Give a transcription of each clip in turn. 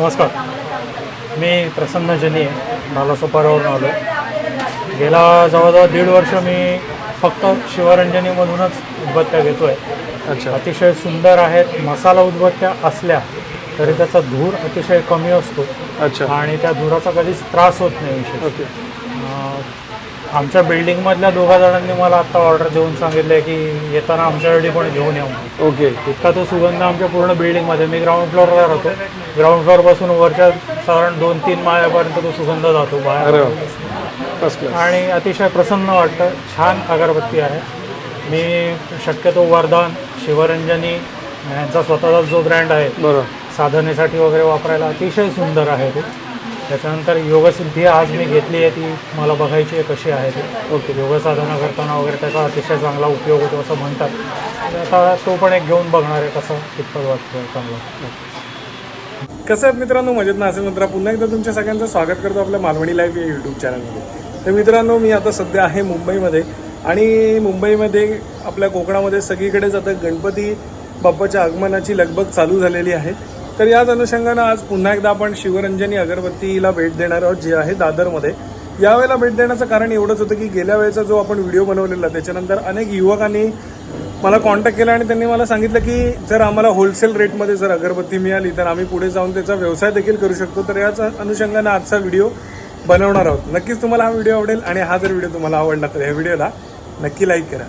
नमस्कार. मी प्रसन्न जनी आहे. नालासोपारावरून आलो आहे गेला जवळजवळ दीड वर्ष मी फक्त शिवरंजनीमधूनच उदबत्त्या घेतो आहे अच्छा. अतिशय सुंदर आहेत. मसाला उदबत्त्या असल्या तरी त्याचा धूर अतिशय कमी असतो. अच्छा. आणि त्या धुराचा कधीच त्रास होत नाही ओके. अं, आमच्या बिल्डिंगमधल्या दोघा जणांनी मला आत्ता ऑर्डर देऊन सांगितलं की येताना आमच्यासाठी पण घेऊन या म्हणून. ओके इतका तो सुगंध आमच्या पूर्ण बिल्डिंगमध्ये मी ग्राउंड फ्लोअरला राहतो. ग्राउंड फ्लोअरपासून वरच्या साधारण दोन तीन माळ्यापर्यंत तो सुगंध जातो बाहेर. वा. फर्स्ट क्लास आणि अतिशय प्रसन्न वाटतं. छान अगरबत्ती आहे. मी शक्यतो वरदान शिवरंजनी यांचा स्वतःचा जो ब्रँड आहे बरं साधनेसाठी वगैरे वापरायला अतिशय सुंदर आहे ते. त्याच्यानंतर योगसिद्धी आज मी घेतली आहे ती मला बघायची आहे कशी आहे ती. ओके. योग साधना करताना वगैरे त्याचा अतिशय चांगला उपयोग होतो असं म्हणतात. तर आता तो पण एक घेऊन बघणार आहे कसा कितपत वाटतो चांगला. कसं आहेत मित्रांनो? मजेत ना? असेल मित्र पुन्हा एकदा तुमच्या सगळ्यांचं स्वागत करतो आपल्या मालवणी लाईव्ह या यूट्यूब चॅनलमध्ये तर मित्रांनो मी आता सध्या आहे मुंबईमध्ये आणि मुंबईमध्ये आपल्या कोकणामध्ये सगळीकडेच आता गणपती बाप्पाच्या आगमनाची लगबग चालू झालेली आहे. तर याच अनुषंगानं आज पुन्हा एकदा आपण शिवरंजनी अगरबत्तीला भेट देणार आहोत जे आहे दादरमध्ये. यावेळेला भेट देण्याचं कारण एवढंच होतं की गेल्या वेळेचा जो आपण व्हिडिओ बनवलेला त्याच्यानंतर अनेक युवकांनी मला कॉन्टॅक्ट केला आणि त्यांनी मला सांगितलं की जर आम्हाला होलसेल रेटमध्ये जर अगरबत्ती मिळाली तर आम्ही पुढे जाऊन त्याचा व्यवसाय देखील करू शकतो. तर याच अनुषंगानं आजचा व्हिडिओ बनवणार आहोत. नक्कीच तुम्हाला हा व्हिडिओ आवडेल आणि हा जर व्हिडिओ तुम्हाला आवडला तर या व्हिडिओला नक्की लाईक करा.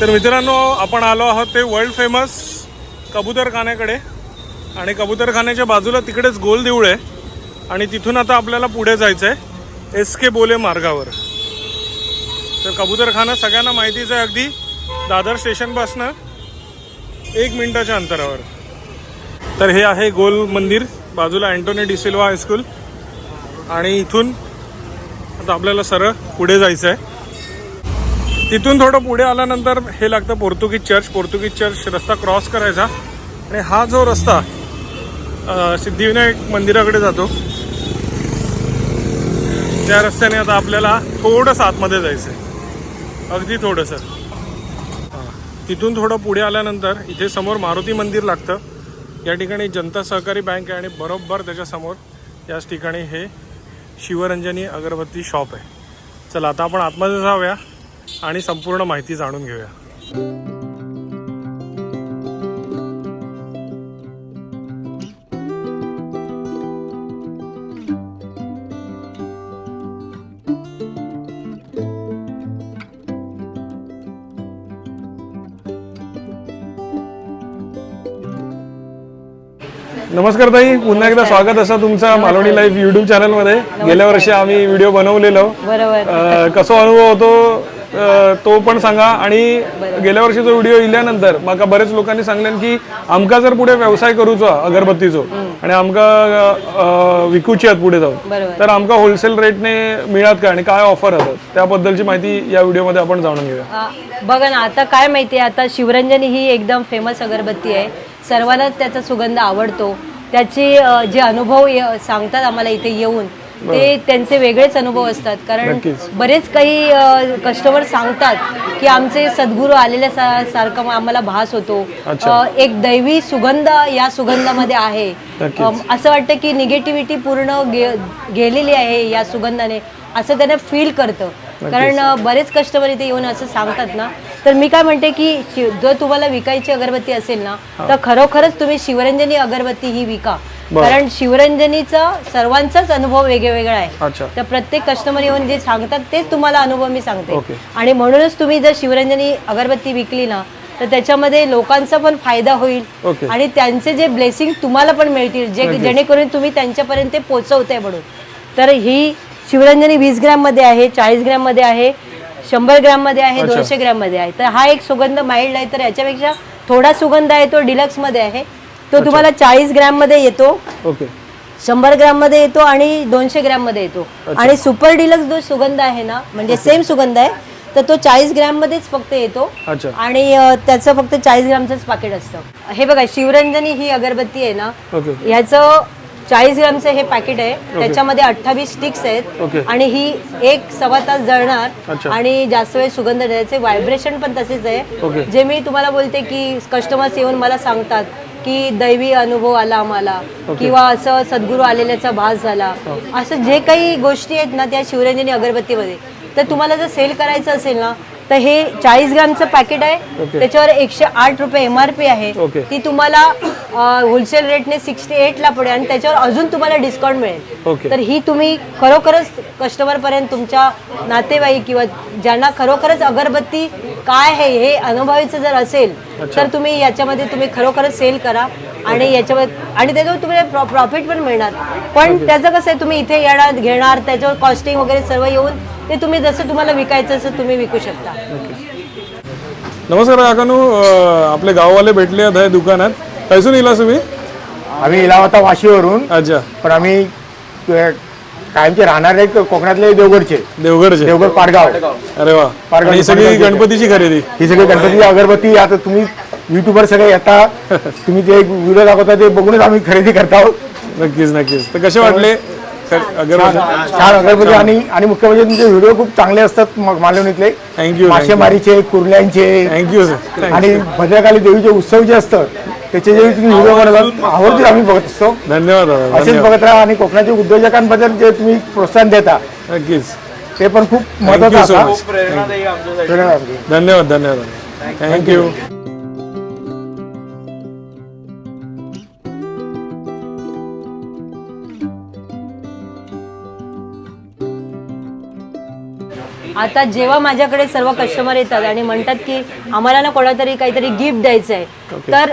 तर मित्रांनो आपण आलो आहोत ते वर्ल्ड फेमस कबूतरखान्याकडे. आणि कबूतरखान्याच्या बाजूला तिकडेच गोल देऊळ आहे. आणि तिथून आता आपल्याला पुढे जायचं आहे एस के बोले मार्गावर. तर कबूतरखाना सगळ्यांना माहितीच आहे अगदी. दादर स्टेशनपासनं एक मिनिटाच्या अंतरावर. तर हे आहे गोल मंदिर बाजूला अँटोनी डिसिल्वा हायस्कूल. आणि इथून आता आपल्याला सरळ पुढे जायचं आहे तिथून थोडं पुढे आल्यानंतर हे लागतं पोर्तुगीज चर्च. पोर्तुगीज चर्च रस्ता क्रॉस करायचा. आणि हा जो रस्ता सिद्धिविनायक मंदिराकडे जातो. त्या रस्त्याने आता आपल्याला थोडंसं आतमध्ये जायचं आहे अगदी थोडंसं. तिथून थोडं पुढे आल्यानंतर इथे समोर मारुती मंदिर लागतं. या ठिकाणी जनता सहकारी बँक आहे आणि बरोबर त्याच्यासमोर याच ठिकाणी हे शिवरंजनी अगरबत्ती शॉप आहे. चला आता आपण आतमध्ये जाऊया. आणि संपूर्ण माहिती जाणून घेऊया. नमस्कार ताई पुन्हा एकदा स्वागत असं तुमचं मालवणी लाईव्ह युट्यूब चॅनलमध्ये गेल्या वर्षी आम्ही व्हिडिओ बनवलेलो. बरोबर. कसो अनुभव होतो? तो पण सांगा. आणि गेल्या वर्षीचो व्हिडिओ इल्यानंतर म्हाका बरेच लोकांनी सांगल्यान की आमका जर पुढे व्यवसाय करूचो अगरबत्तीचो आणि आमका विकूची आहेत पुढे जाऊन तर आमका होलसेल रेटने मिळत का आणि काय ऑफर असतात त्याबद्दलची माहिती या व्हिडिओमध्ये आपण जाणून घेऊया. बघा ना आता काय माहितीये आता शिवरंजनी ही एकदम फेमस अगरबत्ती आहे. सर्वांनाच त्याचा सुगंध आवडतो. त्याचे जे अनुभव सांगतात आम्हाला इथे येऊन. ते त्यांचे वेगळेच अनुभव असतात. कारण. बरेच काही कस्टमर सांगतात की आमचे सद्गुरू आलेल्या सा- सारखं आम्हाला भास होतो. एक दैवी सुगंध या सुगंधामध्ये आहे. असं वाटतं की निगेटिव्हिटी पूर्ण गे गेलेली आहे या सुगंधाने. असं त्यांना फील करतं. कारण बरेच कस्टमर इथे येऊन असं सांगतात ना. तर मी काय म्हणते की जर तुम्हाला विकायची अगरबत्ती असेल ना तर खरोखरच तुम्ही शिवरंजनी अगरबत्ती ही विका. कारण शिवरंजनीचा सर्वांचाच अनुभव वेगवेगळा आहे. तर प्रत्येक कस्टमर येऊन जे सांगतात तेच तुम्हाला अनुभव मी सांगते. आणि म्हणूनच तुम्ही जर शिवरंजनी अगरबत्ती विकली ना तर त्याच्यामध्ये लोकांचा पण फायदा होईल. आणि त्यांचे जे ब्लेसिंग तुम्हाला पण मिळतील जे जेणेकरून तुम्ही त्यांच्यापर्यंत ते म्हणून. तर ही शिवरंजनी वीस ग्रॅममध्ये आहे चाळीस ग्रॅममध्ये आहे शंभर ग्रॅममध्ये आहे. दोनशे ग्रॅममध्ये आहे. तर हा एक सुगंध माइल्ड आहे तर याच्यापेक्षा थोडा सुगंध आहे तो डिलक्समध्ये आहे. तो तुम्हाला चाळीस ग्रॅममध्ये येतो ओके. शंभर ग्रॅममध्ये येतो आणि दोनशे ग्रॅममध्ये येतो. आणि सुपर डिलक्स जो सुगंध आहे ना म्हणजे सेम सुगंध आहे तर तो चाळीस ग्रॅम मध्येच फक्त येतो. अच्छा. आणि त्याचं फक्त चाळीस ग्रामचंच पाकिट असतं. हे बघा शिवरंजनी ही अगरबत्ती आहे ना ह्याचं चाळीस ग्रामचं हे पॅकेट आहे. त्याच्यामध्ये अठ्ठावीस स्टिक्स आहेत. आणि ही एक सव्वा तास जळणार. आणि जास्त वेळ सुगंध द्यायचे व्हायब्रेशन पण तसेच. आहे. जे मी तुम्हाला बोलते की कस्टमर्स येऊन मला सांगतात की दैवी अनुभव आला आम्हाला किंवा असं सद्गुरू आलेल्याचा भास झाला हो. असं जे काही गोष्टी आहेत ना त्या शिवरंजनी अगरबत्तीमध्ये तर तुम्हाला जर सेल करायचं असेल ना तर हे चाळीस ग्रामचं पॅकेट आहे. त्याच्यावर एकशे आठ रुपये एम आर पी आहे. ती तुम्हाला होलसेल रेटने सिक्स्टी एटला पडेल आणि त्याच्यावर अजून तुम्हाला डिस्काउंट मिळेल. ओके. तर ही तुम्ही खरोखरच कस्टमरपर्यंत तुमच्या नातेवाईक किंवा ज्यांना खरोखरच अगरबत्ती काय आहे हे अनुभवायचं जर असेल तर तुम्ही याच्यामध्ये तुम्ही खरोखरच सेल करा. आणि याच्यामध्ये आणि त्याच्यावर तुम्हाला प्रॉफिट पण मिळणार. पण त्याचं कसं आहे तुम्ही इथे येणार घेणार त्याच्यावर कॉस्टिंग वगैरे सर्व येऊन ते तुम्ही जसं तुम्हाला विकायचं असं तुम्ही विकू शकता. नमस्कार काकानू आपले गाववाले भेटले आहेत दुकानात. कैसून येला तुम्ही? आम्ही इला होता वाशीवरून. अच्छा. पण आम्ही अ, कायमचे राहणारे कोकणातले देवगडचे. देवगडचे. देवगड पाडगाव. अरे वा. पारगाव- आणि सगळी गणपतीची खरेदी. ही सगळी गणपती अगरबत्ती आता तुम्ही युट्यूबवर सगळे येता. तुम्ही जे व्हिडिओ दाखवता ते बघूनच आम्ही खरेदी करत आहोत. नक्कीच नक्कीच. तर कसे वाटले? अगरबत्ती? छान अगरबत्ती आणि आणि मुख्य म्हणजे तुमचे व्हिडिओ खूप चांगले असतात म- मालवणीतले थँक्यू मासेमारीचे कुर्ल्यांचे. थँक्यू सर आणि भद्रकाली देवीचे उत्सव जे असतात त्याचे जे तुम्ही व्हिडिओ बनवतात आवर्जून आम्ही बघत असतो. धन्यवाद दादा असेच धन्यवाद बघत राहा आणि कोकणाच्या उद्योजकांबद्दल जे तुम्ही प्रोत्साहन देता नक्कीच. ते पण खूप महत्वाचं असतं धन्यवाद. धन्यवाद धन्यवाद. थँक्यू आता जेव्हा माझ्याकडे सर्व कस्टमर येतात आणि म्हणतात की आम्हाला ना कोणातरी काहीतरी गिफ्ट द्यायचं आहे तर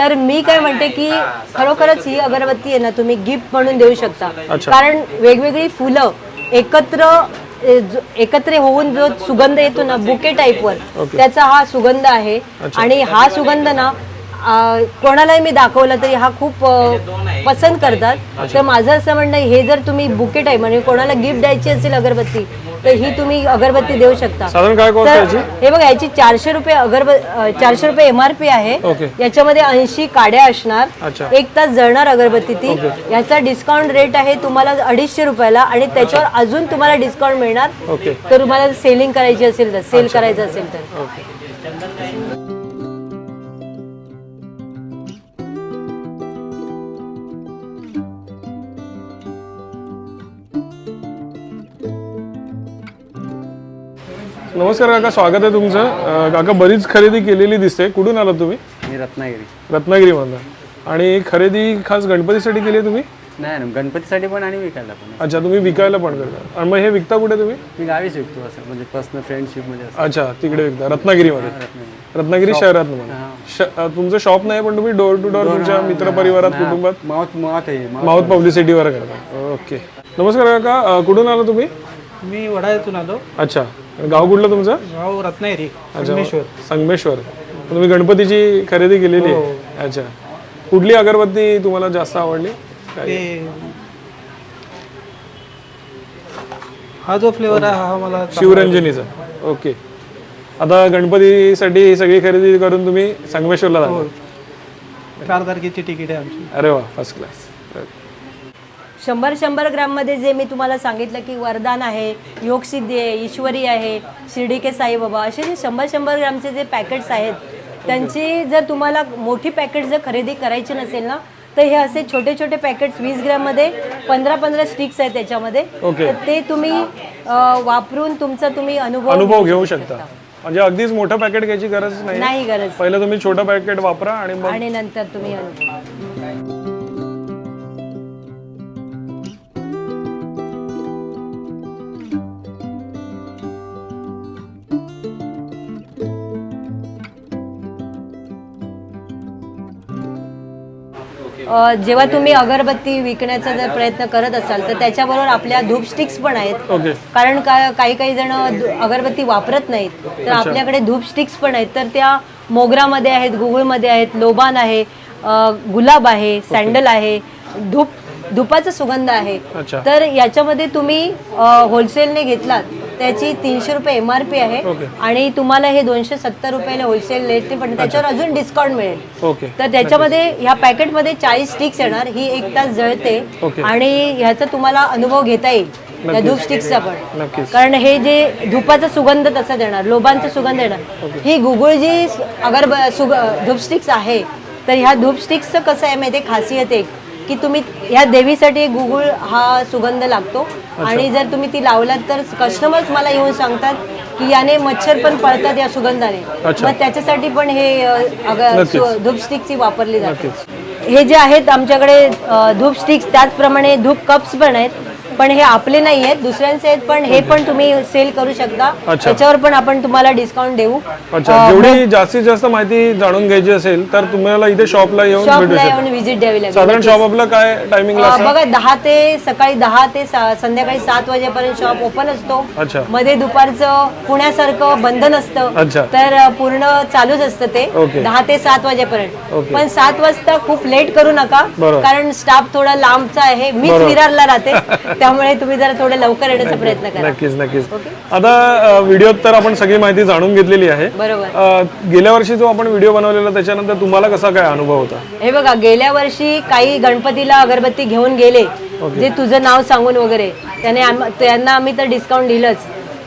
तर मी काय म्हणते की खरोखरच ही अगरबत्ती आहे ना तुम्ही गिफ्ट म्हणून देऊ शकता अच्छा. कारण वेगवेगळी फुलं एकत्र ए, जो- एकत्र होऊन जो सुगंध येतो ना बुके टाईपवर. त्याचा हा सुगंध आहे आणि हा सुगंध ना कोणालाही मी दाखवला तरी हा खूप अ, पसंत करतात. तर माझं असं म्हणणं आहे, हे जर तुम्ही बुके टाईप म्हणजे कोणाला गिफ्ट द्यायची असेल अगरबत्ती तर ही तुम्ही अगरबत्ती देऊ शकता. साधारण काय cost आहे तर याची? हे बघा याची चारशे रुपये अगरब चारशे रुपये एम आर पी आहे. याच्यामध्ये ऐंशी काड्या असणार. अच्छा. एक तास जळणार अगरबत्ती ती. याचा डिस्काउंट रेट आहे तुम्हाला अडीचशे रुपयाला आणि त्याच्यावर अजून तुम्हाला डिस्काउंट मिळणार. तर तुम्हाला सेलिंग करायची असेल तर सेल करायचं असेल तर. नमस्कार काका स्वागत आहे तुमचं. काका बरीच खरेदी केलेली दिसते. कुठून आलात तुम्ही? मी रत्नागिरी. रत्नागिरीमधनं. आणि खरेदी खास गणपतीसाठी केली आहे तुम्ही? नाही ना गणपतीसाठी पण आणि विकायला पण. अच्छा तुम्ही विकायला पण करता. आणि मग हे विकता कुठे तुम्ही? मी गावीच विकतो असं म्हणजे पर्सनल फ्रेंडशिपमध्ये असं. अच्छा तिकडे विकता. रत्नागिरीमध्ये. रत्नागिरी. शहरात म्हणा श- अं, तुमचं शॉप नाही पण तुम्ही डोर टू डोर तुमच्या मित्रपरिवारात कुटुंबात? माउथ माउथ आहे mouth. माउथ पब्लिसिटीवर करता. ओके. नमस्कार काका अं, कुठून आला तुम्ही? मी वडाळ्यातून आलो. अच्छा. गाव कुठलं तुमचं? गाव रत्नागिरी अच्छा संगमेश्वर. तुम्ही गणपतीची खरेदी केलेली आहे. अच्छा. कुठली अगरबत्ती तुम्हाला जास्त आवडली? ते हा जो फ्लेवर आहे हा मला शिवरंजनीचा. ओके. आता गणपतीसाठी ही सगळी खरेदी करून तुम्ही संगमेश्वरला जाता चार तारखेची तिकीट आहे आमची. अरे वा फर्स्ट क्लास शंभर शंभर ग्राममध्ये जे मी तुम्हाला सांगितलं की वरदान आहे योगसिद्धी आहे ईश्वरी आहे शिर्डी के साईबाबा असे जे शंभर शंभर ग्रामचे जे पॅकेट्स आहेत त्यांची जर तुम्हाला मोठी पॅकेट जर खरेदी करायची नसेल ना तर हे असे छोटे छोटे पॅकेट्स वीस ग्राममध्ये पंधरा पंधरा स्टिक्स आहेत त्याच्यामध्ये. तर ते तुम्ही वापरून तुमचा तुम्ही अनुभव अनुभव घेऊ शकता. म्हणजे अगदीच मोठं पॅकेट घ्यायची गरज नाही. गरज. पहिलं तुम्ही छोटं पॅकेट वापरा आणि आणि नंतर तुम्ही जेव्हा तुम्ही अगरबत्ती विकण्याचा जर प्रयत्न करत असाल तर त्याच्याबरोबर आपल्या धूप स्टिक्स पण आहेत. ओके. कारण का काही काही जण अगरबत्ती वापरत नाहीत. तर आपल्याकडे धूप स्टिक्स पण आहेत. तर त्या मोगरामध्ये आहेत गुगुळमध्ये आहेत लोबान आहे अ, गुलाब आहे सँडल आहे धूप धुपाचा सुगंध आहे. अच्छा. तर याच्यामध्ये तुम्ही होलसेलने घेतलात. त्याची तीनशे रुपये एम आर पी आहे. ओके. आणि तुम्हाला हे दोनशे सत्तर रुपयाला होलसेल रेटने पण त्याच्यावर अजून डिस्काउंट मिळेल. ओके तर त्याच्यामध्ये ह्या पॅकेटमध्ये चाळीस स्टिक्स येणार ही एक तास जळते. ओके. आणि ह्याचा तुम्हाला अनुभव घेता येईल त्या धूप स्टिक्सचा पण. नक्कीच. कारण हे जे धुपाचा सुगंध तसा देणार लोबांचा सुगंध देणार ही गुगुळ जी अगर सुग धूप स्टिक्स आहे तर ह्या धूप स्टिक्सचं कसं आहे माहिती खासियत एक की तुम्ही ह्या देवीसाठी गुगुळ हा सुगंध लागतो. आणि जर तुम्ही ती लावलात तर कस्टमर्स मला येऊन सांगतात की याने मच्छर पण पळतात या सुगंधाने. मग त्याच्यासाठी पण हे धूप स्टिक्सची वापरली जाते हे जे आहेत आमच्याकडे धूप स्टिक्स त्याचप्रमाणे धूप कप्स पण आहेत. पण हे आपले नाही आहेत दुसऱ्यांचे आहेत पण हे पण तुम्ही सेल करू शकता अच्छा. त्याच्यावर पण आपण तुम्हाला डिस्काउंट देऊ अच्छा जेवढी जास्तीत जास्त माहिती जाणून घ्यायची असेल तर तुम्हाला इथे शॉपला येऊन भेटू शॉपला येऊन व्हिजिट द्यावी लागेल साधारण शॉप आपलं काय टायमिंगला अ, बघा दहा ते सकाळी दहा ते सा- संध्याकाळी सात वाजेपर्यंत शॉप ओपन असतो. मध्ये दुपारचं पुण्यासारखं बंद नसतं. तर अ, पूर्ण चालूच असतं ते ओके. दहा ते सात वाजेपर्यंत ओके. पण सात वाजता खूप लेट करू नका बरोबर. कारण स्टाफ थोडा लांबचा आहे मीच बरोबर. विरारला राहते त्यामुळे तुम्ही जरा थोडं लवकर येण्याचा प्रयत्न करा. नक्कीच नक्कीच. आता व्हिडिओत तर आपण सगळी माहिती जाणून घेतलेली आहे. बरोबर. गेल्या वर्षी जो आपण व्हिडिओ बनवलेला त्याच्यानंतर तुम्हाला कसा काय अनुभव होता? हे बघा गेल्या वर्षी काही गणपतीला अगरबत्ती घेऊन गेले जे तुझं नाव सांगून वगैरे त्याने त्यांना आम्ही तर डिस्काउंट दिलंच.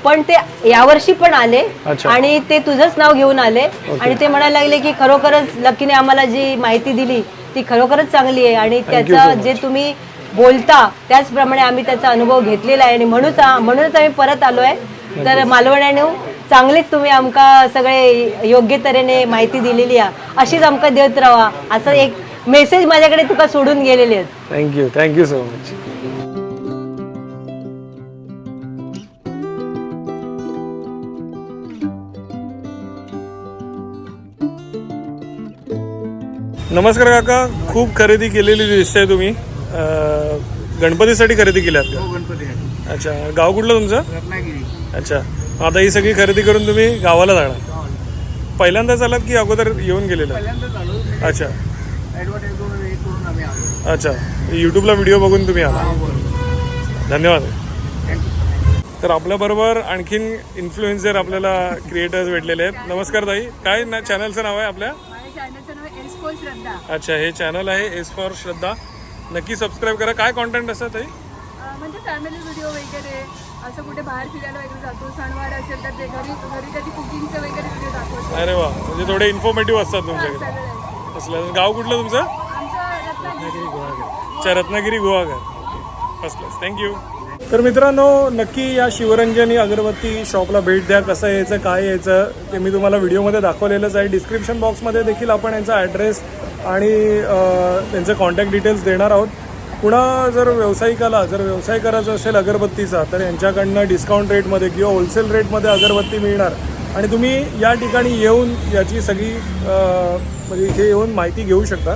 पण ते यावर्षी पण आले. आणि ते तुझंच नाव घेऊन आले. आणि ते म्हणायला लागले की खरोखरच लकीने आम्हाला जी माहिती दिली ती खरोखरच चांगली आहे. आणि त्याचा जे तुम्ही बोलता त्याचप्रमाणे आम्ही त्याचा अनुभव घेतलेला आहे. आणि म्हणूनच म्हणूनच आम्ही परत आलोय. तर मालवण्याने चांगलेच तुम्ही आमका सगळे योग्य तऱ्हेने माहिती दिलेली आहे. अशीच आमका देत राहा. असं एक मेसेज माझ्याकडे तुका सोडून गेलेले आहेत. थँक्यू थँक्यू सो मच नमस्कार काका. खूप खरेदी केलेली दिसते तुम्ही. गणपतीसाठी खरेदी केल्यात का? अच्छा गाव कुठलं तुमचं? अच्छा आता ही सगळी खरेदी करून तुम्ही गावाला जाणार. पहिल्यांदाच आलात की अगोदर येऊन गेलेलं? अच्छा. अच्छा यूट्यूबला व्हिडिओ बघून तुम्ही आला. धन्यवाद. तर आपल्याबरोबर आणखीन इन्फ्लुएन्सर आपल्याला क्रिएटर्स भेटलेले आहेत. नमस्कार ताई. काय ना चॅनलचं नाव आहे आपल्या? माझ्या चॅनलचं नाव आहे एस्फोल श्रद्धा. अच्छा हे चॅनल आहे एस फॉर श्रद्धा. नक्की सबस्क्राईब करा. काय कॉन्टेंट असतं ताई? अं, म्हणजे फॅमिली व्हिडिओ वगैरे असं कुठे बाहेर फिरायला वगैरे जातो सणवार असेल तर ते घरी घरी कधी कुकिंगचे वगैरे व्हिडिओ दाखवतो. अरे वा म्हणजे थोडे इन्फॉर्मेटिव्ह असतात तुमच्याकडे. असलं गाव कुठलं तुमचं? आमचं रत्नागिरी. अच्छा Ratnagiri Guhagar. First class thank you तर मित्रांनो नक्की या शिवरंजनी अगरबत्ती शॉपला भेट द्या. कसं यायचं काय यायचं ते मी तुम्हाला व्हिडिओमध्ये दाखवलेलंच आहे. डिस्क्रिप्शन बॉक्समध्ये देखील आपण यांचा ॲड्रेस आणि त्यांचे कॉन्टॅक्ट डिटेल्स देणार आहोत. पुन्हा जर व्यावसायिकाला जर व्यवसाय करायचा असेल अगरबत्तीचा तर यांच्याकडनं डिस्काउंट रेटमध्ये किंवा होलसेल रेटमध्ये अगरबत्ती मिळणार. आणि तुम्ही या ठिकाणी येऊन याची सगळी म्हणजे इथे येऊन माहिती घेऊ शकता.